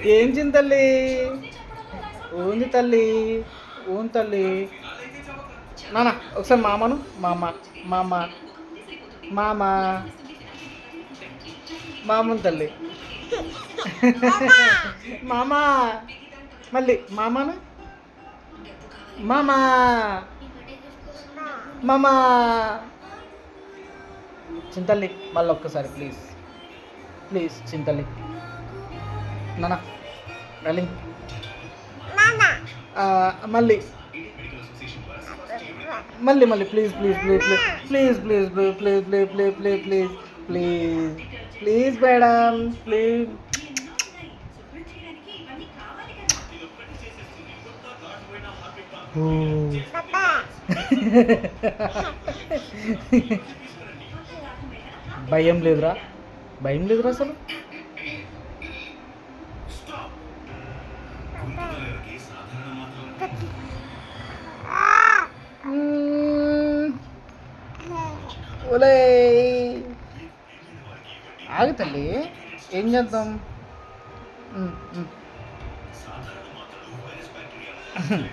ఏం చింది తల్లి? ఊంది తల్లి ఊన్ తల్లి. నాన్న ఒకసారి మామను మామ మామ మామ మామను తల్లి. మామ మళ్ళీ మామను? మామా మామా. చింతల్లి మళ్ళీ ఒక్కసారి ప్లీజ్ ప్లీజ్ చింతల్లి. మళ్ళీ ఆ, మళ్ళీ మళ్ళీ మళ్ళీ please please please please please please please please please please please please please madam please భయం లేదురా భయం లేదురా అసలు ఒలే. ఆగు తల్లి. ఏం చేద్దాం.